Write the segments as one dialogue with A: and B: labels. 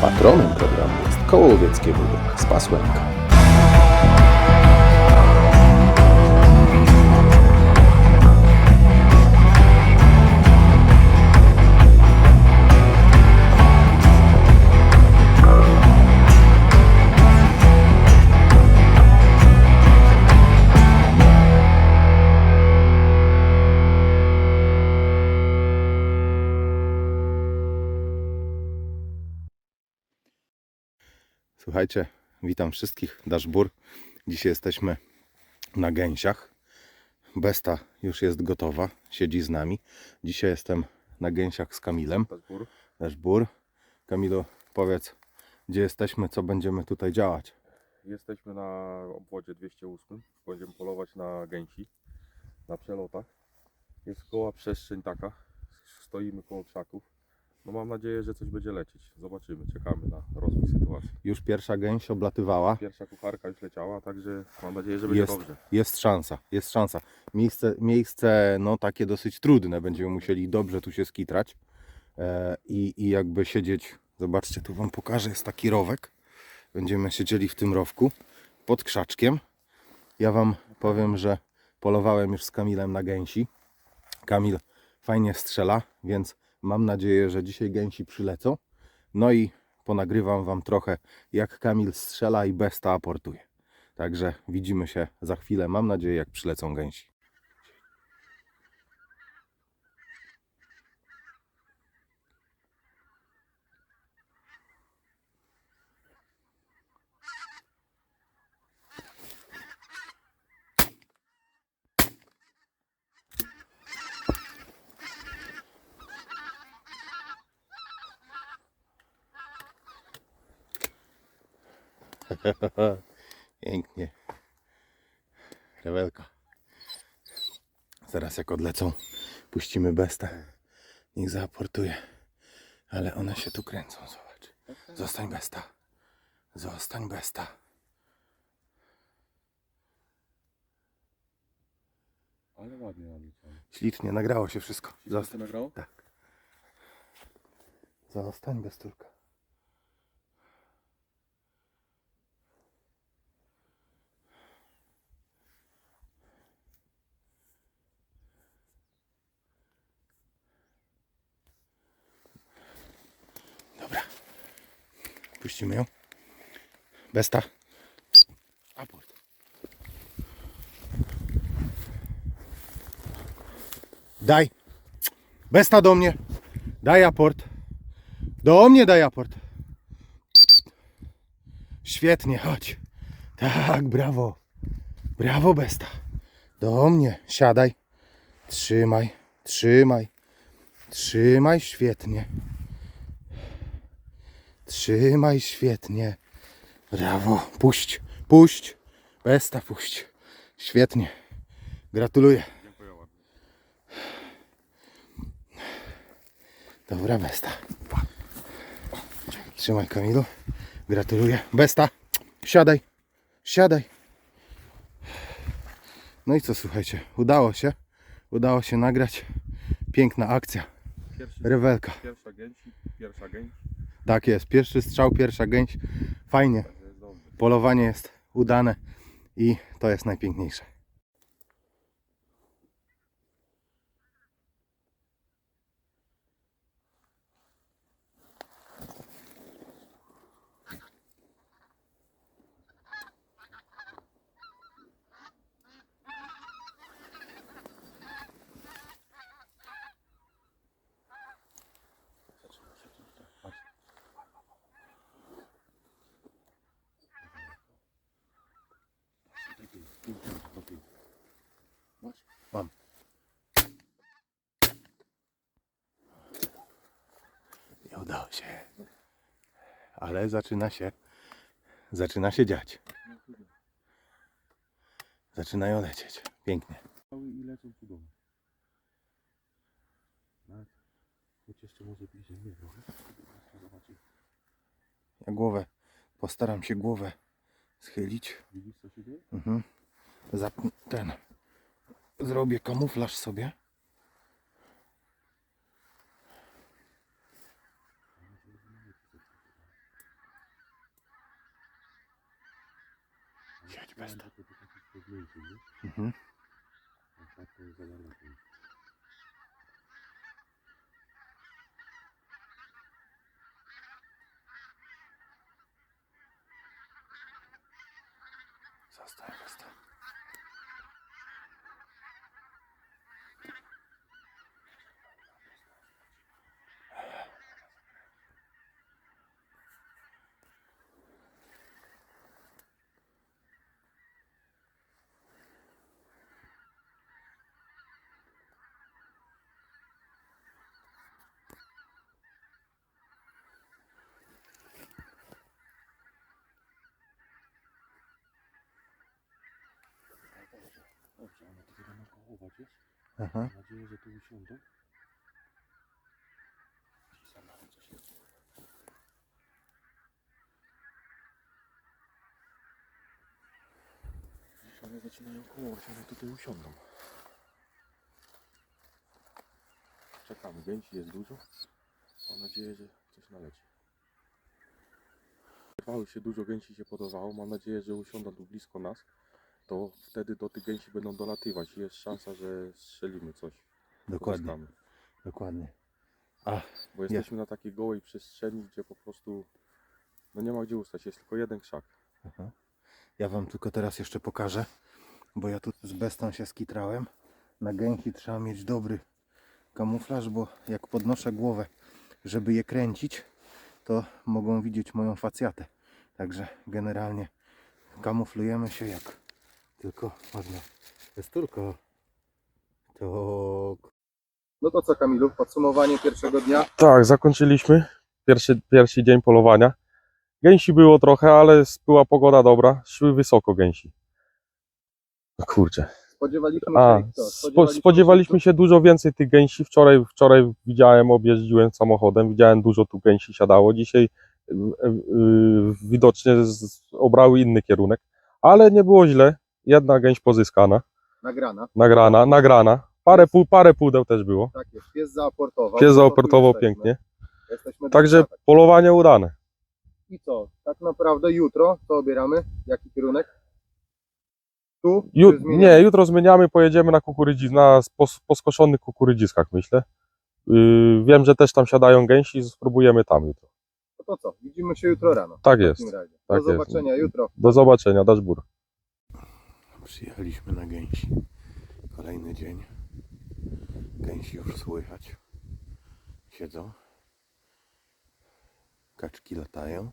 A: Patronem programu jest Koło Łowieckie Wódek z Pasłęka. Słuchajcie, witam wszystkich, Daszbur. Dzisiaj jesteśmy na gęsiach. Besta już jest gotowa, siedzi z nami. Dzisiaj jestem na gęsiach z Kamilem. Daszbur. Kamilu, powiedz, gdzie jesteśmy, co będziemy tutaj działać.
B: Jesteśmy na obwodzie 208. Będziemy polować na gęsi, na przelotach. Jest koła przestrzeń taka. Stoimy koło krzaków. No mam nadzieję, że coś będzie lecieć. Zobaczymy, czekamy na rozwój sytuacji.
A: Już pierwsza gęś oblatywała.
B: Pierwsza kucharka już leciała, także mam nadzieję, że będzie
A: Jest,
B: dobrze.
A: jest szansa, jest szansa. Miejsce, miejsce no takie dosyć trudne. Będziemy musieli dobrze tu się skitrać e, i, i jakby siedzieć. Zobaczcie, tu Wam pokażę, jest taki rowek. Będziemy siedzieli w tym rowku pod krzaczkiem. Ja Wam powiem, że polowałem już z Kamilem na gęsi. Kamil fajnie strzela, więc mam nadzieję, że dzisiaj gęsi przylecą. No i ponagrywam Wam trochę, jak Kamil strzela i besta aportuje. Także widzimy się za chwilę. Mam nadzieję, jak przylecą gęsi. Pięknie. Rewelka. Zaraz jak odlecą, puścimy bestę. Niech zaaportuje. Ale one się tu kręcą, zobacz. Zostań besta. Zostań besta.
B: Ale ładnie leciało.
A: Ślicznie, nagrało się wszystko. Zostań.
B: nagrało?
A: Tak. Zostań bestulka. Puścimy ją. Besta. Aport. Daj. Besta do mnie. Daj aport. Do mnie daj aport. Świetnie, chodź. Tak, brawo. Brawo, Besta. Do mnie. Siadaj. Trzymaj, trzymaj. Trzymaj świetnie. Trzymaj świetnie. Brawo. Puść, puść. Besta, puść. Świetnie. Gratuluję. Dobra, Besta. Trzymaj Kamilu. Gratuluję. Besta. Siadaj. Siadaj. No i co słuchajcie, udało się. Udało się nagrać. Piękna akcja. Rewelka.
B: pierwsza gęś, pierwsza.
A: Tak jest. Pierwszy strzał, pierwsza gęś. Fajnie. Polowanie jest udane i to jest najpiękniejsze. Mam. Nie udało się. Ale zaczyna się. Zaczyna się dziać. Zaczynają lecieć. Pięknie.
B: i lecą cudownie. Nawet choć jeszcze może bliżej trochę. Zobaczyć.
A: Ja głowę. Postaram się głowę schylić.
B: Widzisz co się dzieje?
A: Mhm. Zap- ten. Zrobię kamuflaż sobie. Siedź bez mhm.
C: Dobrze, one tu będą kołować?
A: Aha.
C: Mam nadzieję, że tu usiądą. I sam nawet coś jest. One zaczynają kołować, one tutaj usiądą. Czekamy, gęsi jest dużo. Mam nadzieję, że coś naleci. Podawały się dużo gęsi się podawało. Mam nadzieję, że usiądą tu blisko nas. To wtedy do tych gęsi będą dolatywać. Jest szansa, że strzelimy coś.
A: Dokładnie,
C: Pozyskamy.
A: dokładnie. A,
C: Bo jesteśmy na takiej gołej przestrzeni, gdzie po prostu no nie ma gdzie ustać. Jest tylko jeden krzak.
A: Aha. Ja wam tylko teraz jeszcze pokażę, bo ja tu z bestą się skitrałem. Na gęsi trzeba mieć dobry kamuflaż, bo jak podnoszę głowę, żeby je kręcić, to mogą widzieć moją facjatę. Także generalnie kamuflujemy się jak tylko. Jest tylko to... No to co Kamilu, podsumowanie pierwszego dnia?
B: Tak, zakończyliśmy pierwszy, pierwszy dzień polowania. Gęsi było trochę, ale była pogoda dobra. Szły wysoko gęsi. No kurczę.
A: Spodziewaliśmy
B: A,
A: się, co?
B: spo, spodziewaliśmy się dużo więcej tych gęsi. Wczoraj, wczoraj widziałem, objeździłem samochodem, widziałem dużo tu gęsi siadało. Dzisiaj y, y, y, widocznie z, obrały inny kierunek, ale nie było źle. Jedna gęś pozyskana,
A: Nagrana,
B: nagrana, nagrana. Parę, pół, parę pudeł też było.
A: tak jest, pies zaaportował.
B: Pies
A: to jesteśmy.
B: pięknie.
A: Jesteśmy
B: Także polowanie udane.
A: I co? Tak naprawdę jutro co obieramy? Jaki kierunek? Tu?
B: Ju,
A: zmieniamy?
B: nie, jutro zmieniamy, pojedziemy na kukurydzi, na pos, poskoszonych kukurydziskach, myślę. Yy, wiem, że też tam siadają gęsi, spróbujemy tam jutro.
A: No to co? Widzimy się jutro rano.
B: Tak
A: W
B: jest.
A: takim razie.
B: tak
A: Do
B: jest.
A: zobaczenia jutro.
B: Do zobaczenia, Daszbur.
A: Przyjechaliśmy na gęsi. Kolejny dzień. Gęsi już słychać. Siedzą. Kaczki latają.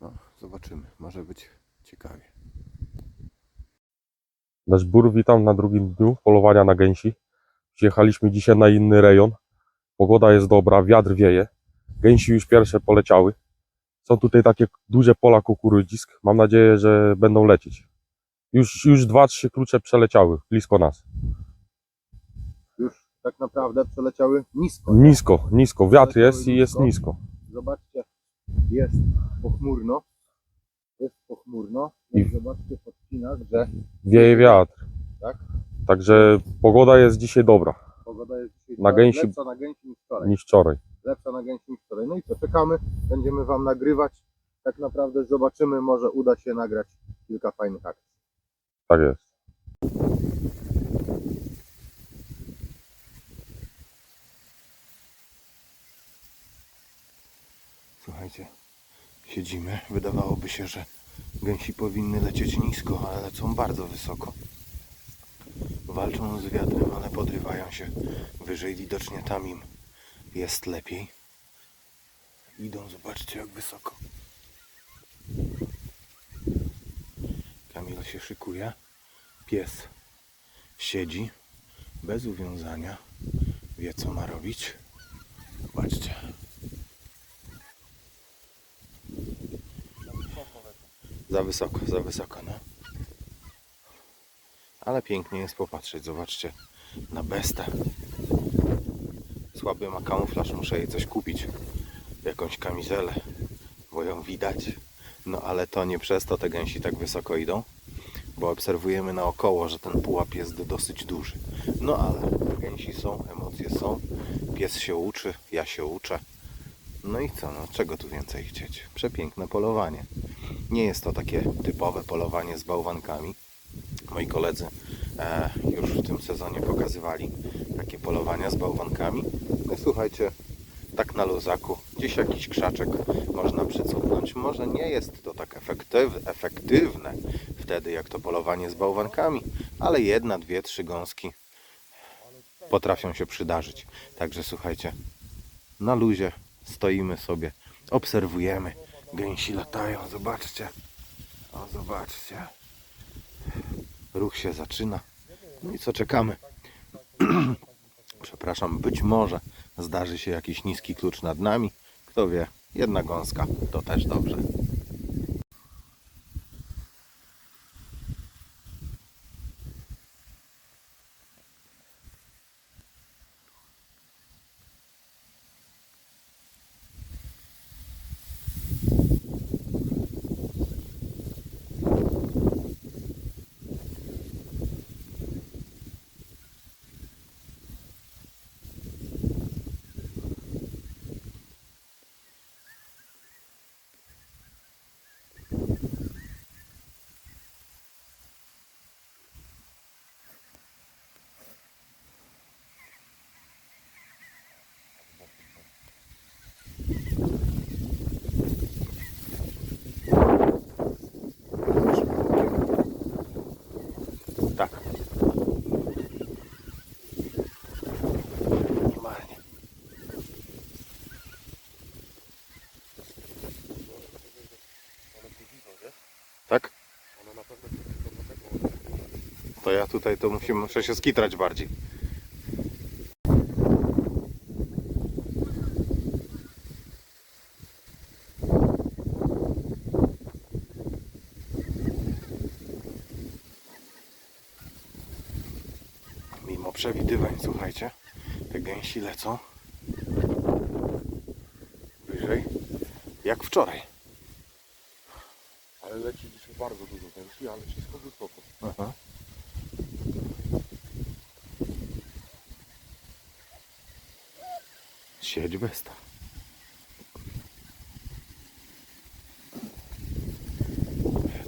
A: No, zobaczymy. Może być ciekawie.
B: Daszbur, witam na drugim dniu polowania na gęsi. Przyjechaliśmy dzisiaj na inny rejon. Pogoda jest dobra, wiatr wieje. Gęsi już pierwsze poleciały. Są tutaj takie duże pola kukurydzisk. Mam nadzieję, że będą lecieć. Już, już dwa, trzy klucze przeleciały blisko nas.
A: Już tak naprawdę przeleciały nisko.
B: Nisko, nisko. Wiatr jest i jest
A: nisko. Zobaczcie, jest pochmurno. Jest pochmurno.
B: I-
A: I zobaczcie w odcinach, że
B: Wieje wiatr.
A: Tak.
B: Także pogoda jest dzisiaj dobra
A: pogoda jest dzisiaj
B: Na
A: coraz
B: gęsi-
A: lepsza na gęsi niż wczoraj.
B: niż wczoraj.
A: lepsza na gęsi niż wczoraj. No i co, czekamy, będziemy Wam nagrywać. Tak naprawdę zobaczymy, może uda się nagrać kilka fajnych akcji.
B: Tak jest.
A: Słuchajcie, siedzimy. Wydawałoby się, że gęsi powinny lecieć nisko, ale lecą bardzo wysoko. Walczą z wiatrem, ale podrywają się wyżej. Widocznie tam im jest lepiej. Idą, zobaczcie jak wysoko. Kamil się szykuje. Pies siedzi bez uwiązania. Wie co ma robić. Zobaczcie. Za wysoko, za wysoko, no. Ale pięknie jest popatrzeć, zobaczcie na bestę. Słaby ma kamuflaż, muszę jej coś kupić. Jakąś kamizelę, bo ją widać. No ale to nie przez to te gęsi tak wysoko idą, bo obserwujemy naokoło, że ten pułap jest dosyć duży. No ale gęsi są, emocje są, pies się uczy, ja się uczę. No i co, no czego tu więcej chcieć? Przepiękne polowanie. Nie jest to takie typowe polowanie z bałwankami. Moi koledzy e, już w tym sezonie pokazywali takie polowania z bałwankami. No słuchajcie, tak na luzaku, gdzieś jakiś krzaczek można przycupnąć. Może nie jest to tak efektyw, efektywne wtedy jak to polowanie z bałwankami, ale jedna, dwie, trzy gąski potrafią się przydarzyć. Także słuchajcie, na luzie stoimy sobie, obserwujemy. Gęsi latają, zobaczcie. O, zobaczcie. Ruch się zaczyna. No i co czekamy? Przepraszam, być może zdarzy się jakiś niski klucz nad nami. Kto wie, jedna gąska to też dobrze. Tak. Minimalnie. Tak?
B: One na pewno się dlatego
A: To ja tutaj to musimy, muszę się skitrać bardziej. Mimo przewidywań, słuchajcie, te gęsi lecą wyżej jak wczoraj.
B: Ale leci dzisiaj bardzo dużo gęsi, ale wszystko wysoko.
A: Aha. Siedź besta.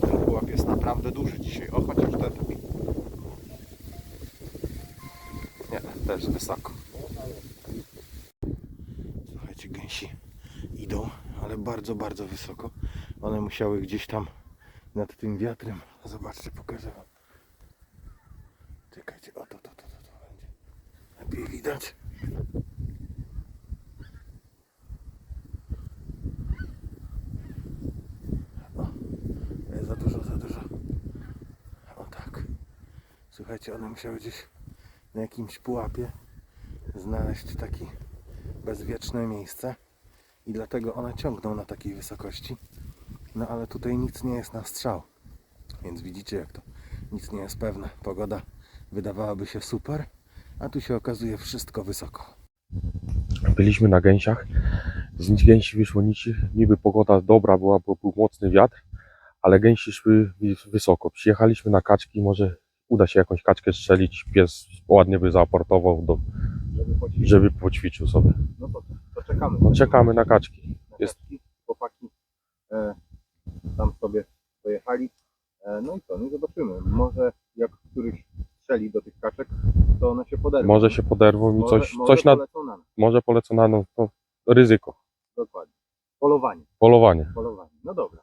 A: Ten pułap jest naprawdę duży dzisiaj. O, chociaż ten taki. Nie, też wysoko. Słuchajcie, gęsi idą, ale bardzo, bardzo wysoko. One musiały gdzieś tam nad tym wiatrem. Zobaczcie, pokażę wam. Czekajcie, o to, to, to, to, to będzie. Lepiej widać. O, jest za dużo, za dużo. O tak. Słuchajcie, one musiały gdzieś na jakimś pułapie znaleźć takie bezwieczne miejsce i dlatego one ciągną na takiej wysokości. No ale tutaj nic nie jest na strzał. Więc widzicie jak to nic nie jest pewne. Pogoda wydawałaby się super, a tu się okazuje wszystko wysoko.
B: Byliśmy na gęsiach. Z gęsi wyszło nic. Niby pogoda dobra była, bo był mocny wiatr, ale gęsi szły wysoko. Przyjechaliśmy na kaczki, może uda się jakąś kaczkę strzelić. Pies ładnie by zaaportował, do,
A: Żeby
B: poćwiczył sobie.
A: No to, to czekamy.
B: No, czekamy na kaczki.
A: Na
B: Jest-.
A: Chłopaki e, tam sobie pojechali. E, no i co? No i zobaczymy. Może jak któryś strzeli do tych kaczek, to one się poderwą.
B: Może się poderwą i
A: Może-
B: coś,
A: może
B: coś na,
A: polecą na
B: może polecą na no, to ryzyko,
A: Dokładnie. Polowanie.
B: polowanie.
A: Polowanie. No dobra.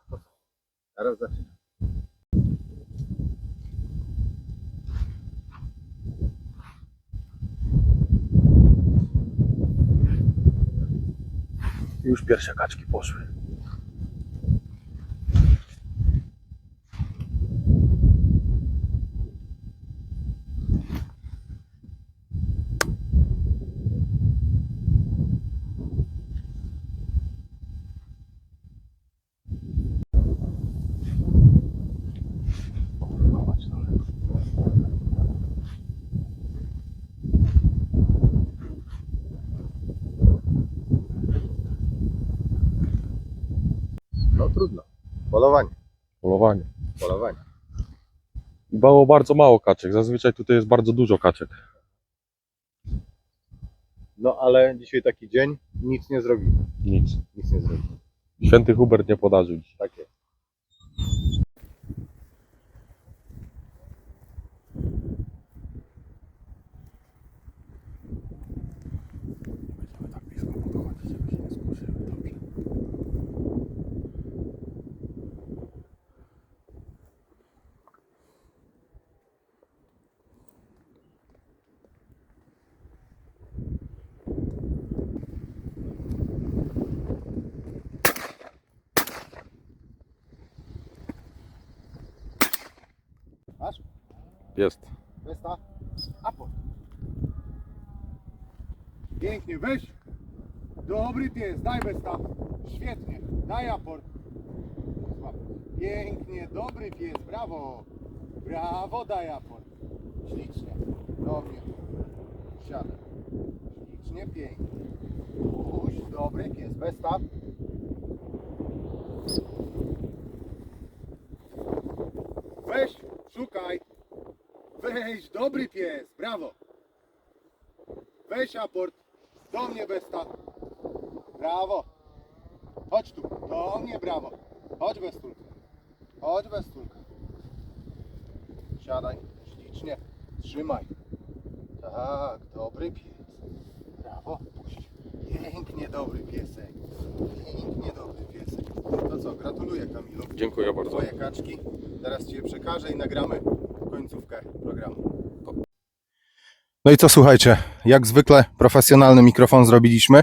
A: Teraz zaczynamy.
B: Już pierwsze kaczki poszły.
A: No trudno. Polowanie.
B: I było bardzo mało kaczek. Zazwyczaj tutaj jest bardzo dużo kaczek.
A: No ale dzisiaj taki dzień, nic nie zrobimy.
C: Nic.
A: Nic nie zrobimy.
C: Święty Hubert nie podarzył dziś.
A: Tak jest.
B: Jest.
A: Westa? Aport. Pięknie, weź. Dobry pies, daj Westa. Świetnie, daj aport. Pięknie, dobry pies, brawo. Brawo, daj aport. Ślicznie. Dobrze. Siadaj. Ślicznie, pięknie. Puść, dobry pies, Westa. Weź, szukaj. Weź, dobry pies, brawo. Weź aport. Do mnie Westa. Brawo. Chodź tu. Do mnie brawo. Chodź Westulka. Chodź Westulka. Siadaj. Ślicznie. Trzymaj. Tak, dobry pies. Brawo. Puść. Pięknie dobry piesek. Pięknie dobry piesek. To co, gratuluję Kamilu.
B: Dziękuję bardzo.
A: Twoje kaczki. Teraz Ci je przekażę i nagramy No i co słuchajcie, jak zwykle profesjonalny mikrofon zrobiliśmy.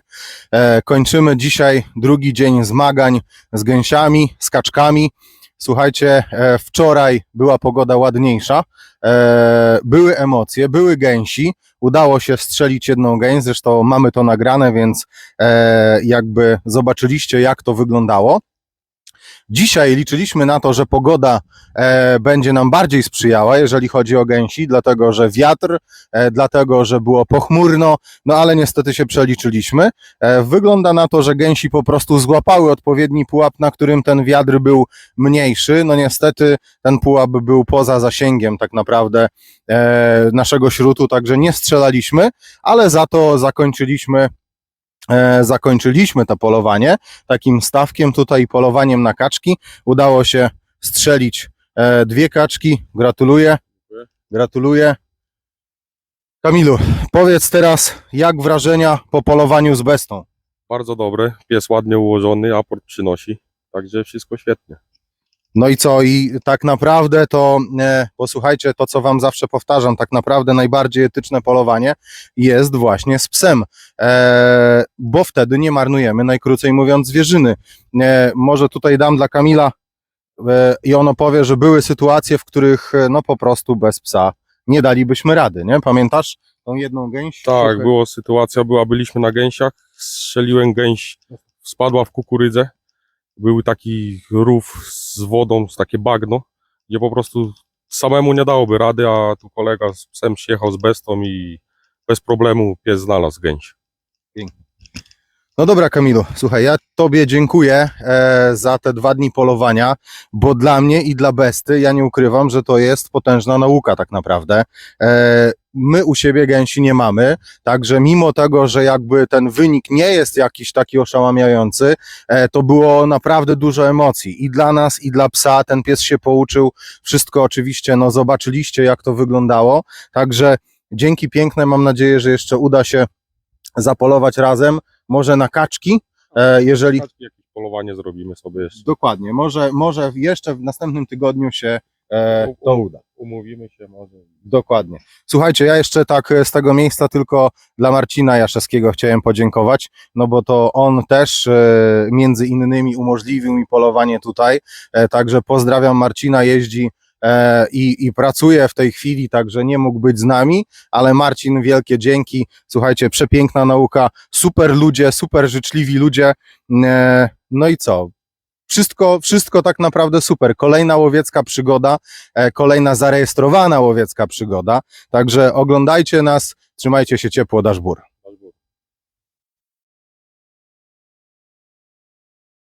A: E, kończymy dzisiaj drugi dzień zmagań z gęsiami, z kaczkami. Słuchajcie, e, wczoraj była pogoda ładniejsza, e, były emocje, były gęsi. Udało się strzelić jedną gęś, zresztą mamy to nagrane, więc e, jakby zobaczyliście, jak to wyglądało. Dzisiaj liczyliśmy na to, że pogoda e, będzie nam bardziej sprzyjała, jeżeli chodzi o gęsi, dlatego że wiatr, e, dlatego że było pochmurno, no ale niestety się przeliczyliśmy. E, wygląda na to, że gęsi po prostu złapały odpowiedni pułap, na którym ten wiatr był mniejszy. No niestety ten pułap był poza zasięgiem tak naprawdę naszego śrutu, także nie strzelaliśmy, ale za to zakończyliśmy zakończyliśmy to polowanie takim stawkiem tutaj polowaniem na kaczki. Udało się strzelić e, dwie kaczki. Gratuluję. Gratuluję. Kamilu, powiedz teraz, jak wrażenia po polowaniu z bestą?
C: Bardzo dobry. Pies ładnie ułożony, aport przynosi. Także wszystko świetnie.
A: No i co? I tak naprawdę to, e, posłuchajcie, to co Wam zawsze powtarzam, tak naprawdę najbardziej etyczne polowanie jest właśnie z psem, e, bo wtedy nie marnujemy, najkrócej mówiąc, zwierzyny. E, może tutaj dam dla Kamila e, i on opowie, że były sytuacje, w których e, no po prostu bez psa nie dalibyśmy rady, nie? Pamiętasz tą jedną gęś?
C: Tak,
A: Słuchaj,
C: była sytuacja, była, byliśmy na gęsiach, strzeliłem gęś, spadła w kukurydzę. Był taki rów z wodą, takie bagno, gdzie po prostu samemu nie dałoby rady, a tu kolega z psem przyjechał z bestą i bez problemu pies znalazł gęś.
A: No dobra, Kamilu, słuchaj, ja Tobie dziękuję e, za te dwa dni polowania, bo dla mnie i dla Besty, ja nie ukrywam, że to jest potężna nauka tak naprawdę. E, my u siebie gęsi nie mamy, także mimo tego, że jakby ten wynik nie jest jakiś taki oszałamiający, e, to było naprawdę dużo emocji i dla nas, i dla psa. Ten pies się pouczył, wszystko oczywiście, no zobaczyliście, jak to wyglądało, także dzięki piękne, mam nadzieję, że jeszcze uda się zapolować razem, może na kaczki, e, jeżeli
C: Jakieś polowanie zrobimy sobie jeszcze.
A: dokładnie, może, może jeszcze w następnym tygodniu się e, to uda.
C: Umówimy się może.
A: Dokładnie. Słuchajcie, ja jeszcze tak z tego miejsca tylko dla Marcina Jaszewskiego chciałem podziękować, no bo to on też e, między innymi umożliwił mi polowanie tutaj, e, także pozdrawiam Marcina, jeździ i, i pracuje w tej chwili, także nie mógł być z nami, ale Marcin, wielkie dzięki, słuchajcie, przepiękna nauka, super ludzie, super życzliwi ludzie, e, no i co? Wszystko, wszystko tak naprawdę super. Kolejna łowiecka przygoda, e, kolejna zarejestrowana łowiecka przygoda. Także oglądajcie nas, trzymajcie się ciepło, Daszbur.